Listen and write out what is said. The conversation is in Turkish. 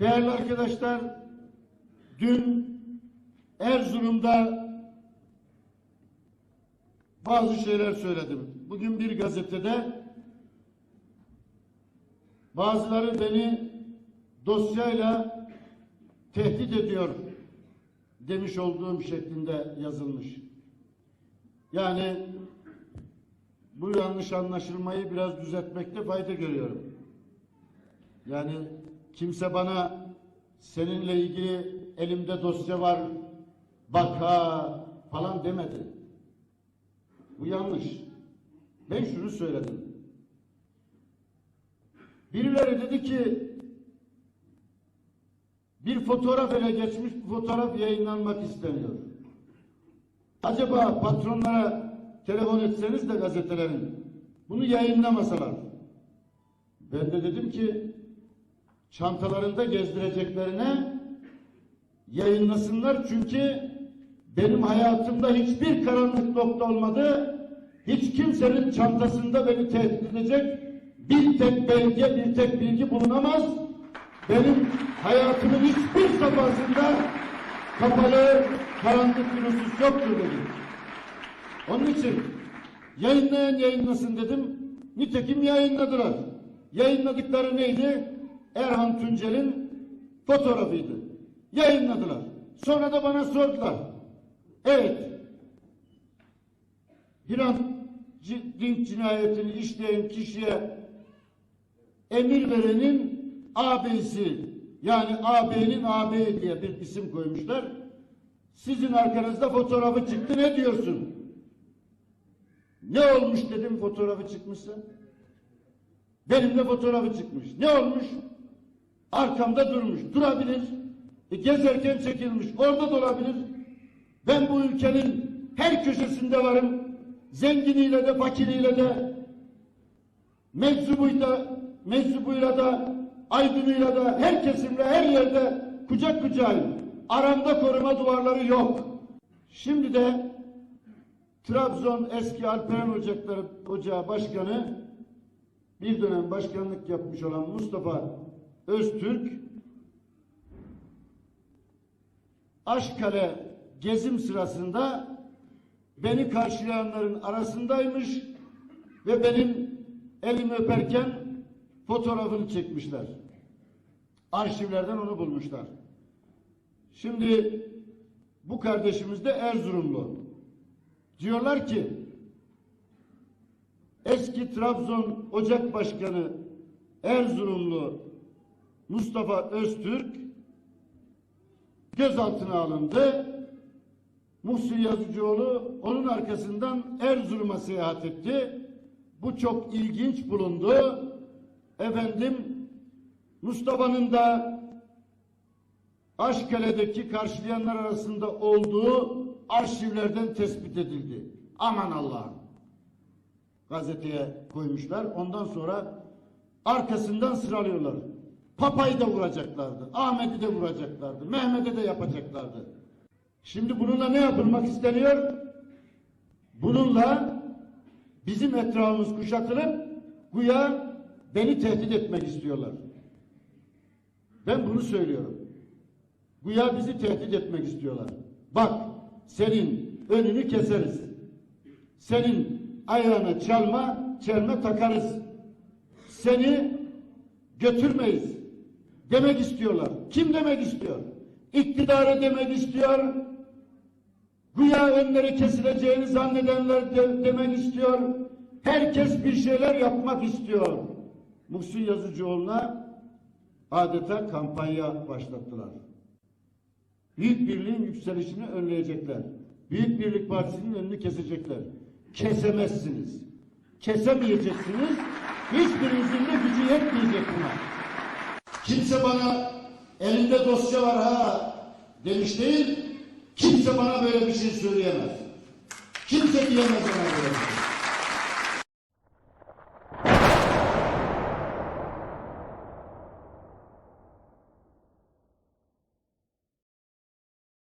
Değerli arkadaşlar, dün Erzurum'da bazı şeyler söyledim. Bugün bir gazetede bazıları beni dosyayla tehdit ediyor demiş olduğum şeklinde yazılmış. Yani bu yanlış anlaşılmayı biraz düzeltmekte fayda görüyorum. Yani kimse bana seninle ilgili elimde dosya var bak ha falan demedi. Bu yanlış. Ben şunu söyledim. Birileri dedi ki bir fotoğraf ele geçmiş fotoğraf yayınlanmak isteniyor. Acaba patronlara telefon etseniz de gazetelerin bunu yayınlamasalar. Ben de dedim ki çantalarında gezdireceklerine yayınlasınlar çünkü benim hayatımda hiçbir karanlık nokta olmadı. Hiç kimsenin çantasında beni tehdit edecek bir tek belge, bir tek bilgi bulunamaz. Benim hayatımın hiçbir safhasında kapalı, karanlık bir husus yoktur dedim. Onun için yayınlayan yayınlasın dedim. Nitekim yayınladılar. Yayınladıkları neydi? Erhan Tuncel'in fotoğrafıydı. Yayınladılar. Sonra da bana sordular. Evet. Hrant Dink cinayetini işleyen kişiye emir verenin ağabeysi yani ağabeyin ağabeyi diye bir isim koymuşlar. Sizin arkanızda fotoğrafı çıktı ne diyorsun? Ne olmuş dedim fotoğrafı çıkmışsa. Benim de fotoğrafı çıkmış. Ne olmuş? Arkamda durmuş. Durabilir. E, gezerken çekilmiş. Orada da olabilir. Ben bu ülkenin her köşesinde varım. Zenginiyle de fakiriyle de meczubuyla, meczubuyla da aydınıyla da her kesimle her yerde kucak kucağıyım. Aramda koruma duvarları yok. Şimdi de Trabzon eski Alperen Ocakları Ocağı Başkanı bir dönem başkanlık yapmış olan Mustafa Öztürk Aşkale gezim sırasında beni karşılayanların arasındaymış ve benim elimi öperken fotoğrafını çekmişler. Arşivlerden onu bulmuşlar. Şimdi bu kardeşimiz de Erzurumlu. Diyorlar ki eski Trabzon Ocak Başkanı Erzurumlu Mustafa Öztürk gözaltına alındı. Muhsin Yazıcıoğlu onun arkasından Erzurum'a seyahat etti. Bu çok ilginç bulundu. Efendim Mustafa'nın da Aşkale'deki karşılayanlar arasında olduğu arşivlerden tespit edildi. Aman Allah'ım. Gazeteye koymuşlar. Ondan sonra arkasından sıralıyorlar. Papayı da vuracaklardı. Ahmet'i de vuracaklardı. Mehmet'e de yapacaklardı. Şimdi bununla ne yapılmak isteniyor? Bununla bizim etrafımız kuşatılıp güya beni tehdit etmek istiyorlar. Ben bunu söylüyorum. Güya bizi tehdit etmek istiyorlar. Bak senin önünü keseriz. Senin ayağına çalma, çelme takarız. Seni götürmeyiz. Demek istiyorlar. Kim demek istiyor? İktidarı demek istiyor. Güya önleri kesileceğini zannedenler de, demek istiyor. Herkes bir şeyler yapmak istiyor. Muhsin Yazıcıoğlu'na adeta kampanya başlattılar. Büyük Birliğin yükselişini önleyecekler. Büyük Birlik Partisi'nin önünü kesecekler. Kesemezsiniz. Kesemeyeceksiniz. Hiçbirinizin de gücü yetmeyecek buna. Kimse bana elinde dosya var ha demiş değil. Kimse bana böyle bir şey söyleyemez. Kimse diyemez bana böyle bir şey.